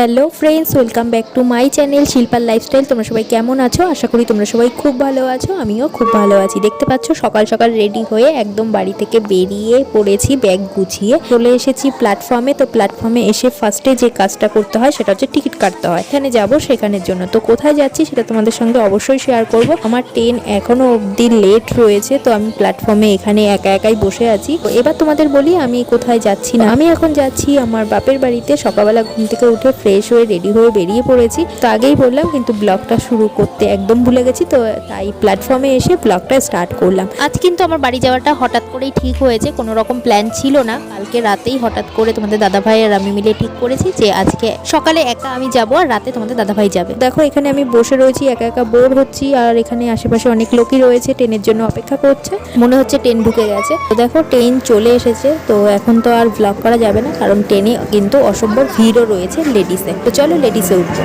Hello friends, welcome back to my channel শিল্পার lifestyle. তোমরা সবাই কেমন আছো? আশা করি তোমরা সবাই খুব ভালো আছো, আমিও খুব ভালো আছি। দেখতে পাচ্ছ, সকাল সকাল রেডি হয়ে একদম বাড়ি থেকে বেরিয়ে পড়েছি ব্যাগ গুছিয়ে। চলে এসেছি প্ল্যাটফর্মে তো প্ল্যাটফর্মে এসে ফার্স্টে যে কাজটা করতে হয়, সেটা হচ্ছে টিকিট কাটতে হয়। এখানে যাব সেখানের জন্য। তো কোথায় যাচ্ছি সেটা তোমাদের সঙ্গে অবশ্যই শেয়ার করব। আমার ট্রেন এখনও অবধি লেট রয়েছে, তো আমি প্ল্যাটফর্মে এখানে একা একাই বসে আছি। তো এবার তোমাদের বলি, আমি কোথায় যাচ্ছি না। আমি এখন যাচ্ছি আমার বাপের বাড়িতে। সকালবেলা ঘুম থেকে উঠে ফ্রেশ হয়ে রেডি হয়ে বেরিয়ে পড়েছি। তো আগেই বললাম কিন্তু ব্লগটা শুরু করতে একদম ভুলে গেছি তো তাই প্ল্যাটফর্মে এসে ব্লগটা স্টার্ট করলাম। আজ কিন্তু আমার বাড়ি যাওয়াটা হঠাৎ করেই ঠিক হয়েছে কোনো রকম প্ল্যান ছিল না। কালকে রাতেই হঠাৎ করে তোমাদের দাদা ভাই আর আমি মিলে ঠিক করেছি যে আজকে সকালে একা আমি যাব আর রাতে তোমাদের দাদা ভাই যাবে। দেখো এখানে আমি বসে রয়েছি একা একা বোর হচ্ছি আর এখানে আশেপাশে অনেক লোকই রয়েছে ট্রেনের জন্য অপেক্ষা করছে। মনে হচ্ছে ট্রেন ঢুকে গেছে। তো দেখো ট্রেন চলে এসেছে তো এখন তো আর ব্লগ করা যাবে না কারণ ট্রেনে কিন্তু অসম্ভব ভিড়ও রয়েছে লেডিসে তো চলো লেডিসে উঠবো।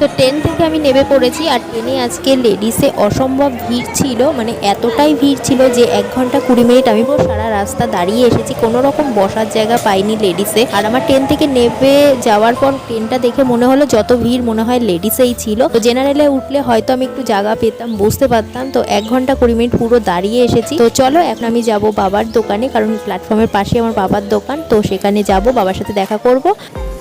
তো ট্রেন থেকে আমি নেমে পড়েছি আর ট্রেনে আজকে লেডিসে অসম্ভব ভিড় ছিল মানে এতটাই ভিড় ছিল যে এক ঘণ্টা কুড়ি মিনিট আমি সারা রাস্তা দাঁড়িয়ে এসেছি। কোনো রকম বসার জায়গা পাইনি লেডিসে আর আমার ট্রেন থেকে নেমে যাওয়ার পর ট্রেনটা দেখে মনে হলো যত ভিড় মনে হয় লেডিসেই ছিল। তো জেনারেলে উঠলে হয়তো আমি একটু জায়গা পেতাম, বুঝতে পারতাম। তো এক ঘণ্টা কুড়ি মিনিট পুরো দাঁড়িয়ে এসেছি। তো চলো এখন আমি যাব বাবার দোকানে, কারণ প্ল্যাটফর্মের পাশে আমার বাবার দোকান। তো সেখানে যাব, বাবার সাথে দেখা করব।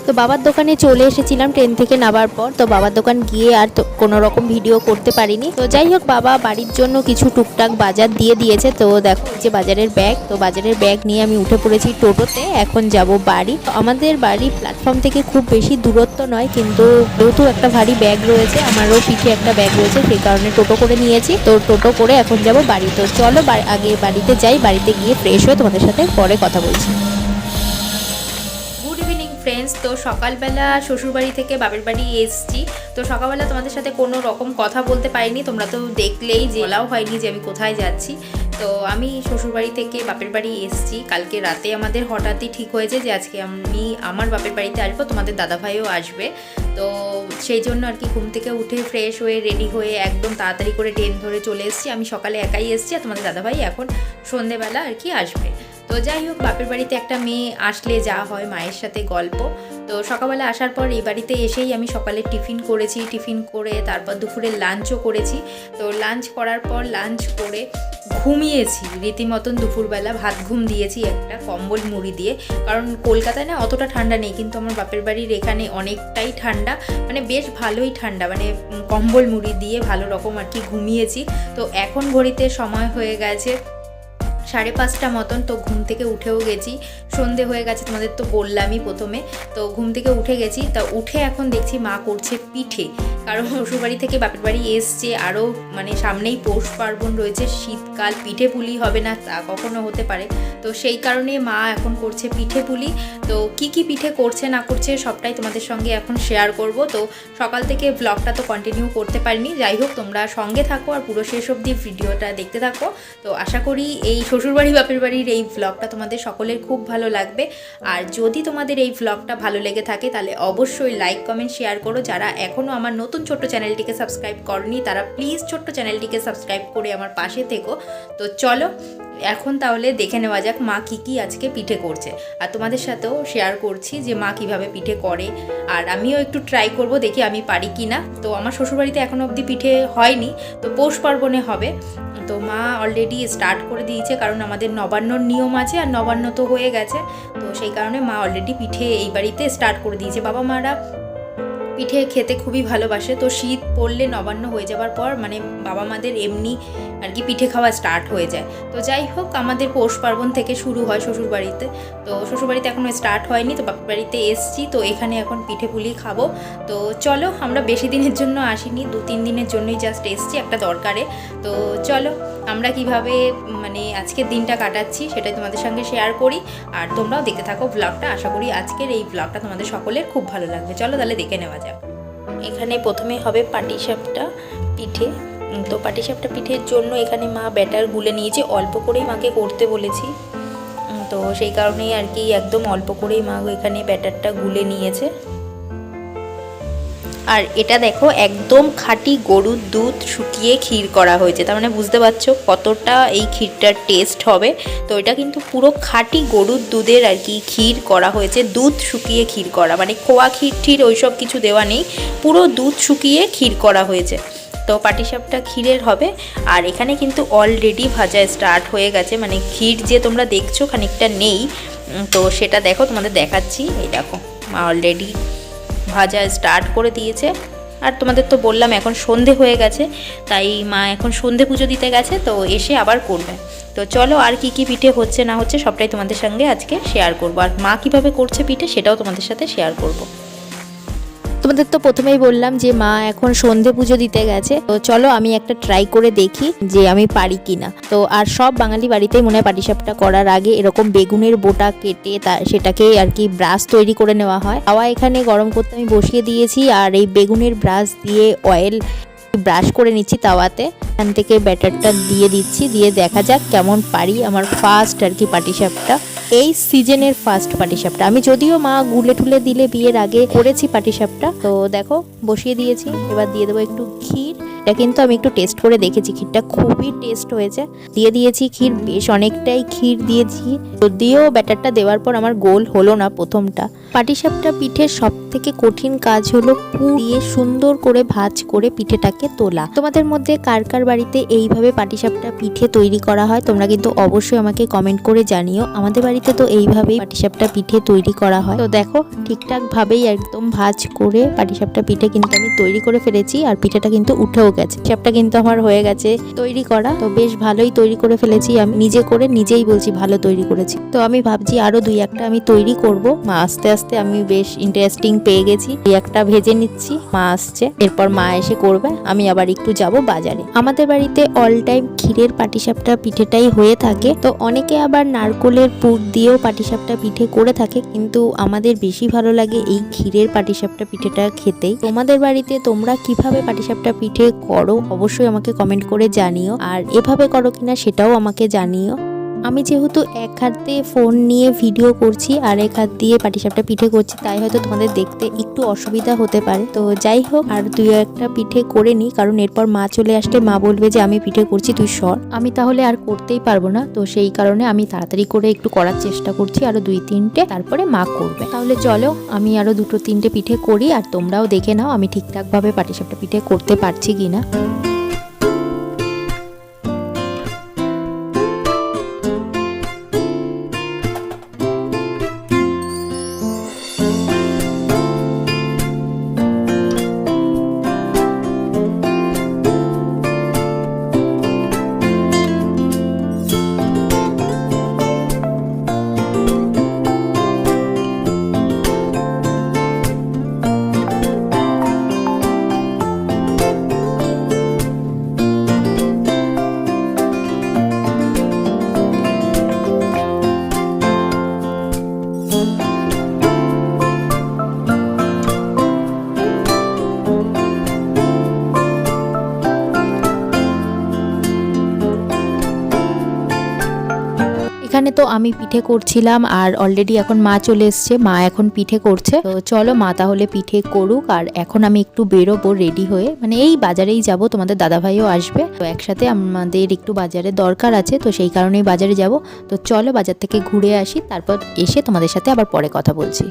তো বাবার দোকানে চলে এসেছিলাম ট্রেন থেকে নামার পর। তো বাবার দোকান গিয়ে আর কোনো রকম ভিডিও করতে পারিনি। তো যাই হোক, বাবা বাড়ির জন্য কিছু টুকটাক বাজার দিয়ে দিয়েছে। তো দেখো যে বাজারের ব্যাগ। তো বাজারের ব্যাগ নিয়ে আমি উঠে পড়েছি টোটোতে। এখন যাব বাড়ি। আমাদের বাড়ি প্ল্যাটফর্ম থেকে খুব বেশি দূরত্ব নয়, কিন্তু যেহেতু একটা ভারী ব্যাগ রয়েছে, আমারও পিঠে একটা ব্যাগ রয়েছে, সেই কারণে টোটো করে নিয়েছি। তো টোটো করে এখন যাব বাড়ি। তো চলো আগে বাড়িতে যাই, বাড়িতে গিয়ে ফ্রেশ হয়ে তোমাদের সাথে পরে কথা বলছি। ফ্রেন্ডস তো সকালবেলা শ্বশুরবাড়ি থেকে বাপের বাড়ি এসছি। তো সকালবেলা তোমাদের সাথে কোনো রকম কথা বলতে পারিনি, তোমরা তো দেখলেই যে বলাও হয়নি যে আমি কোথায় যাচ্ছি। তো আমি শ্বশুরবাড়ি থেকে বাপের বাড়ি এসছি। কালকে রাতে আমাদের হঠাৎই ঠিক হয়েছে যে আজকে আমি আমার বাপের বাড়িতে আসব, তোমাদের দাদাভাইও আসবে। তো সেই জন্য আর কি ঘুম থেকে উঠে ফ্রেশ হয়ে রেডি হয়ে একদম তাড়াতাড়ি করে ট্রেন ধরে চলে এসেছি। আমি সকালে একাই এসেছি আর তোমাদের দাদাভাই এখন সন্ধেবেলা আর কি আসবে। তো যাই হোক, বাপের বাড়িতে একটা মেয়ে আসলে যা হয় মায়ের সাথে গল্প। তো সকালবেলা আসার পর এই বাড়িতে এসেই আমি সকালে টিফিন করেছি, টিফিন করে তারপর দুপুরে লাঞ্চও করেছি। তো লাঞ্চ করার পর লাঞ্চ করে ঘুমিয়েছি। রীতিমতন দুপুরবেলা ভাত ঘুম দিয়েছি, একটা কম্বল মুড়ি দিয়ে। কারণ কলকাতায় না অতটা ঠান্ডা নেই, কিন্তু আমার বাপের বাড়ির এখানে অনেকটাই ঠান্ডা। মানে বেশ ভালোই ঠান্ডা মানে কম্বল মুড়ি দিয়ে ভালো রকম আর কি ঘুমিয়েছি। তো এখন ঘড়িতে সময় হয়ে গেছে সাড়ে পাঁচটা মতন তো ঘুম থেকে উঠেও গেছি। সন্ধে হয়ে গেছে, তোমাদের তো বললামই প্রথমে। তো ঘুম থেকে উঠে গেছি, তা উঠে এখন দেখছি মা করছে পিঠে। কারণ শ্বশুরবাড়ি থেকে বাপের বাড়ি এসছে আরও মানে সামনেই পৌষ পার্বণ রয়েছে, শীতকাল, পিঠে পুলি হবে না তা কখনো হতে পারে। তো সেই কারণে মা এখন করছে পিঠে পুলি। তো কি কি পিঠে করছে, না করছে সবটাই তোমাদের সঙ্গে এখন শেয়ার করব। তো সকাল থেকে ব্লগটা তো কন্টিনিউ করতে পারিনি। যাই হোক, তোমরা সঙ্গে থাকো আর পুরো শেষ অবধি ভিডিওটা দেখতে থাকো। তো আশা করি এই শ্বশুরবাড়ি, বাপের বাড়ির এই ব্লগটা তোমাদের সকলের খুব ভালো লাগবে। আর যদি তোমাদের এই ব্লগটা ভালো লেগে থাকে, তাহলে অবশ্যই লাইক কমেন্ট শেয়ার করো। যারা এখনও আমার নতুন ছোট্ট চ্যানেলটিকে সাবস্ক্রাইব করনি, তারা প্লিজ ছোট্ট চ্যানেলটিকে সাবস্ক্রাইব করে আমার পাশে থেকো। তো চলো, এখন তাহলে দেখে নেওয়া যাক মা কী কী আজকে পিঠে করছে। আর তোমাদের সাথেও শেয়ার করছি যে মা কীভাবে পিঠে করে। আর আমিও একটু ট্রাই করব, দেখি আমি পারি কি না তো আমার শ্বশুরবাড়িতে এখনও অবধি পিঠে হয়নি, তো পৌষ পার্বণে হবে। তো মা অলরেডি স্টার্ট করে দিয়েছে কারণ আমাদের নবান্নর নিয়ম আছে আর নবান্ন তো হয়ে গেছে। তো সেই কারণে মা অলরেডি পিঠে এই বাড়িতে স্টার্ট করে দিয়েছে। বাবা মারা পিঠে খেতে খুবই ভালোবাসে। তো শীত পড়লে নবান্ন হয়ে যাওয়ার পর মানে বাবা মাদের এমনি আর কি পিঠে খাওয়া স্টার্ট হয়ে যায়। তো যাই হোক, আমাদের পৌষ পার্বণ থেকে শুরু হয় শ্বশুরবাড়িতে তো শ্বশুরবাড়িতে এখনও স্টার্ট হয়নি, তো বাপের বাড়িতে এসছি। তো এখানে এখন পিঠে পুলি খাব। তো চলো, আমরা বেশি দিনের জন্য আসিনি, দু তিন দিনের জন্যই জাস্ট এসছি একটা দরকারে। তো চলো, আমরা কীভাবে মানে আজকের দিনটা কাটাচ্ছি সেটাই তোমাদের সঙ্গে শেয়ার করি। আর তোমরাও দেখতে থাকো ব্লগটা আশা করি আজকের এই ব্লগটা তোমাদের সকলের খুব ভালো লাগবে। চলো তাহলে দেখে নেওয়া যাক। এখানে প্রথমে হবে পাটিসাপটা পিঠে। তো পাটিসাপটা পিঠের জন্য এখানে মা ব্যাটার গুলে নিয়েছে, অল্প করেই মাকে করতে বলেছি। তো সেই কারণেই আর কি একদম অল্প করেই মা এখানে ব্যাটারটা গুলে নিয়েছে। আর এটা দেখো, একদম খাঁটি গরুর দুধ শুকিয়ে ক্ষীর করা হয়েছে। তার মানে বুঝতে পারছ কতটা এই ক্ষীরটার টেস্ট হবে। তো এটা কিন্তু পুরো খাঁটি গরুর দুধের আর কি ক্ষীর করা হয়েছে। দুধ শুকিয়ে ক্ষীর করা মানে খোয়া ক্ষীর ঠির ওইসব কিছু দেওয়া নেই। পুরো দুধ শুকিয়ে ক্ষীর করা হয়েছে। তো পাটিসাপটা ক্ষীরের হবে। আর এখানে কিন্তু অলরেডি ভাজা স্টার্ট হয়ে গেছে। মানে ক্ষীর যে তোমরা দেখছ খানিকটা নেই। তো সেটা দেখো, তোমাদের দেখাচ্ছি। এই দেখো অলরেডি ভাজা স্টার্ট করে দিয়েছে। আর তোমাদের তো বললাম এখন সন্ধে হয়ে গেছে, তাই মা এখন সন্ধে পুজো দিতে গেছে, তো এসে আবার করবে। তো চলো আর কি কি পিঠে হচ্ছে না হচ্ছে সবটাই তোমাদের সঙ্গে আজকে শেয়ার করব। আর মা কীভাবে করছে পিঠে সেটাও তোমাদের সাথে শেয়ার করব। তোমাদের তো প্রথমেই বললাম যে মা এখন সন্ধে পুজো দিতে গেছে। তো চলো আমি একটা ট্রাই করে দেখি যে আমি পারি কিনা। তো আর সব বাঙালি বাড়িতেই মনে হয় পাটিসাপটা করার আগে এরকম বেগুনের বোটা কেটে তা সেটাকে আর কি ব্রাশ তৈরি করে নেওয়া হয়। হাওয়া এখানে গরম করতে আমি বসিয়ে দিয়েছি আর এই বেগুনের ব্রাশ দিয়ে অয়েল ব্রাশ করে নিচ্ছি তাওয়াতে। এখান থেকে ব্যাটারটা দিয়ে দিচ্ছি, দিয়ে দেখা যাক কেমন পারি আমার ফার্স্ট আর কি পাটিসাপটা। এই সিজনের ফার্স্ট পাটিসাপটা। আমি যদিও মা গুলে ঠুলে দিলে বিয়ের আগে করেছি পাটিসাপটা। তো দেখো, বসিয়ে দিয়েছি। এবার দিয়ে দেবো একটু ক্ষীর। এটা কিন্তু আমি একটু টেস্ট করে দেখেছি। ক্ষীরটা খুবই টেস্ট হয়েছে। দিয়ে দিয়েছি ক্ষীর। বেশ অনেকটাই ক্ষীর দিয়েছি। যদিও ব্যাটারটা দেওয়ার পর আমার গোল হলো না প্রথমটা। পাটিসাপটা পিঠের সব থেকে কঠিন কাজ হলো পুর দিয়ে সুন্দর করে ভাজ করে পিঠেটাকে তোলা। তোমাদের মধ্যে কার কার বাড়িতে এইভাবে পাটিসাপটা পিঠে তৈরি করা হয় তোমরা কিন্তু অবশ্যই আমাকে কমেন্ট করে জানিও। আমাদের বাড়িতে তো এইভাবেই পাটিসাপটা পিঠে তৈরি করা হয়। তো দেখো ঠিকঠাক ভাবেই একদম ভাজ করে পাটিসাপটা পিঠে কিন্তু আমি তৈরি করে ফেলেছি আর পিঠেটা কিন্তু উঠেও গেছে। সাপটা কিন্তু আমার হয়ে গেছে তৈরি করা। তো বেশ ভালোই তৈরি করে ফেলেছি। আমি নিজে করে নিজেই বলছি ভালো তৈরি করেছি। তো আমি ভাবছি আরও দুই একটা আমি তৈরি করব। মা, আস্তে আস্তে আমি বেশ ইন্টারেস্টিং পেয়ে গেছি। একটা ভেজে নিচ্ছি, মা আসছে। এরপর মা এসে করবে, আমি আবার একটু যাব বাজারে। আমাদের বাড়িতে অল টাইম ক্ষীরের পাটিসাপটা পিঠেটাই হয়ে থাকে। তো অনেকে আবার নারকোলের পুর দিয়েও পাটিসাপটা পিঠে করে থাকে, কিন্তু আমাদের বেশি ভালো লাগে এই ক্ষীরের পাটিসাপটা পিঠেটা খেতেই। তোমাদের বাড়িতে তোমরা কীভাবে পাটিসাপটা পিঠে করো, অবশ্যই আমাকে কমেন্ট করে জানিও। আর এভাবে করো কিনা সেটাও আমাকে জানিও। আমি যেহেতু এক হাত দিয়ে ফোন নিয়ে ভিডিও করছি আর এক হাত দিয়ে পাটিসাপটা পিঠে করছি, তাই হয়তো তোমাদের দেখতে একটু অসুবিধা হতে পারে। তো যাই হোক, আর দুই একটা পিঠে করে নিই কারণ এরপর মা চলে আসলে মা বলবে যে, আমি পিঠে করছি, তুই সর। আমি তাহলে আর করতেই পারব না, তো সেই কারণে আমি তাড়াতাড়ি করে একটু করার চেষ্টা করছি, আরও দুই তিনটে, তারপরে মা করবে। তাহলে চলো, আমি আরও দুটো তিনটে পিঠে করি, আর তোমরাও দেখে নাও, আমি ঠিকঠাকভাবে পাটিসাপটা পিঠে করতে পারছি কিনা। এখানে আমি পিঠে করছিলাম আর অলরেডি এখন মা চলে এসছে। মা এখন পিঠে করছে। তো চলো মা তাহলে পিঠে করুক আর এখন আমি একটু বেরোবো রেডি হয়ে। মানে এই বাজারেই যাব, তোমাদের দাদাভাইও আসবে। তো একসাথে আমাদের একটু বাজারে দরকার আছে, তো সেই কারণেই বাজারে যাব। তো চলো বাজার থেকে ঘুরে আসি, তারপর এসে তোমাদের সাথে আবার পরে কথা বলছি।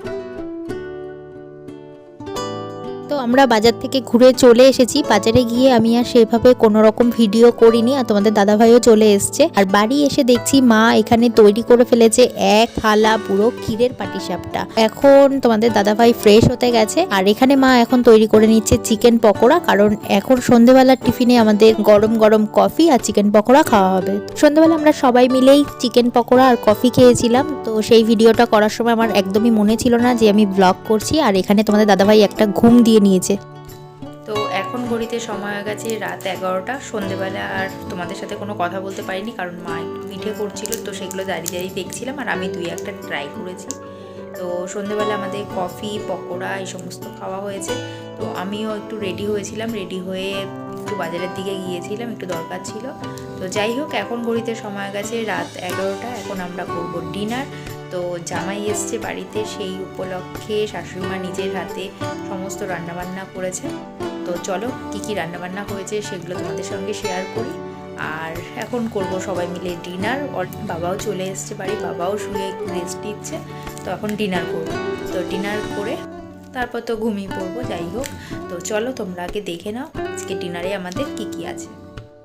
আমরা বাজার থেকে ঘুরে চলে এসেছি। বাজারে গিয়ে আমি আর সেভাবে কোনো রকম ভিডিও করিনি আর তোমাদের দাদাভাইও চলে এসছে। আর বাড়ি এসে দেখছি মা এখানে তৈরি করে ফেলেছে এক থালা পুরো ক্ষীরের পাটিসাপটা। এখন তোমাদের দাদাভাই ফ্রেশ হতে গেছে। আর এখানে মা এখন তৈরি করে নিচ্ছে চিকেন পকোড়া। কারণ এখন সন্ধেবেলার টিফিনে আমাদের গরম গরম কফি আর চিকেন পকোড়া খাওয়া হবে। সন্ধেবেলা আমরা সবাই মিলেই চিকেন পকোড়া আর কফি খেয়েছিলাম। তো সেই ভিডিওটা করার সময় আমার একদমই মনে ছিল না যে আমি ব্লগ করছি। আর এখানে তোমাদের দাদাভাই একটা ঘুম দিয়ে নিয়েছে। তো এখন ঘড়িতে সময় হয়ে গেছে রাত এগারোটা। সন্ধেবেলা আর তোমাদের সাথে কোনো কথা বলতে পারিনি কারণ মা একটু পিঠে করছিল তো সেগুলো দাঁড়িয়ে দাঁড়িয়ে দেখছিলাম আর আমি দুই একটা ট্রাই করেছি। তো সন্ধেবেলা আমাদের কফি পকোড়া এই সমস্ত খাওয়া হয়েছে। তো আমিও একটু রেডি হয়েছিলাম রেডি হয়ে একটু বাজারের দিকে গিয়েছিলাম, একটু দরকার ছিল। তো যাই হোক, এখন ঘড়িতে সময় গেছে রাত এগারোটা। এখন আমরা করব ডিনার তো জামাই এসছে বাড়িতে, সেই উপলক্ষে শাশুড়িমা নিজের হাতে সমস্ত রান্নাবান্না করেছে। তো চলো কি কি রান্নাবান্না হয়েছে সেগুলো তোমাদের সঙ্গে শেয়ার করি। আর এখন করব সবাই মিলে ডিনার বাবাও চলে এসছে বাড়ি, বাবাও শুয়ে একটু রেস্ট নিচ্ছে। তো এখন ডিনার করব। তো ডিনার করে তারপর তো ঘুমিয়ে পড়ব, যাই হোক। তো চলো তোমরা আগে দেখে নাও আজকে ডিনারে আমাদের কি কি আছে।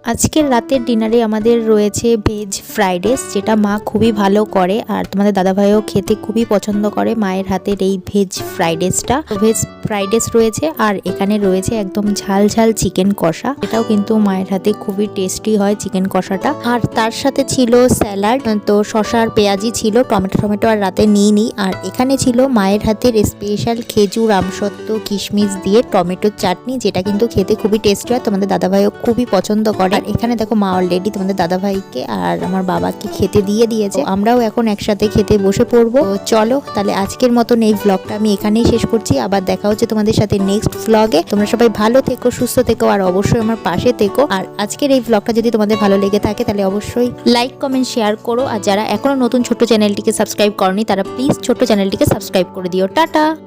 আজকের রাতের ডিনারে আমাদের রয়েছে ভেজ ফ্রাইড রাইস যেটা মা খুবই ভালো করে, আর তোমাদের দাদাভাইও খেতে খুবই পছন্দ করে মায়ের হাতের এই ভেজ ফ্রাইড রাইসটা ভেজ ফ্রাইড রাইস রয়েছে, আর এখানে রয়েছে একদম ঝাল ঝাল চিকেন কষা। এটাও কিন্তু মায়ের হাতে খুবই টেস্টি হয় চিকেন কষাটা। আর তার সাথে ছিল স্যালাড তো শশা আর পেঁয়াজি ছিল, টমেটো টমেটো আর রাতে নিয়ে নিই আর এখানে ছিল মায়ের হাতের স্পেশাল খেজুর, আমসত্ত্ব, কিশমিশ দিয়ে টমেটোর চাটনি, যেটা কিন্তু খেতে খুবই টেস্টি হয়। তোমাদের দাদাভাইও খুবই পছন্দ করে। আর এখানে দেখো মা অলরেডি তোমাদের দাদাভাইকে আর আমার বাবাকে খেতে দিয়ে দিয়েছে। আমরাও এখন একসাথে খেতে বসে পড়ব। চলো তাহলে আজকের মতন এই ভ্লগটা আমি এখানেই শেষ করছি। আবার দেখা হচ্ছে তোমাদের সাথে নেক্সট ভ্লগে তোমরা সবাই ভালো থেকো সুস্থ থেকো আর অবশ্যই আমার পাশে থেকো। আর আজকের এই ভ্লগটা যদি তোমাদের ভালো লেগে থাকে তাহলে অবশ্যই লাইক কমেন্ট শেয়ার করো। আর যারা এখনও নতুন ছোট্ট চ্যানেলটিকে সাবস্ক্রাইব করনি তারা প্লিজ ছোট্ট চ্যানেলটিকে সাবস্ক্রাইব করে দিও। টাটা!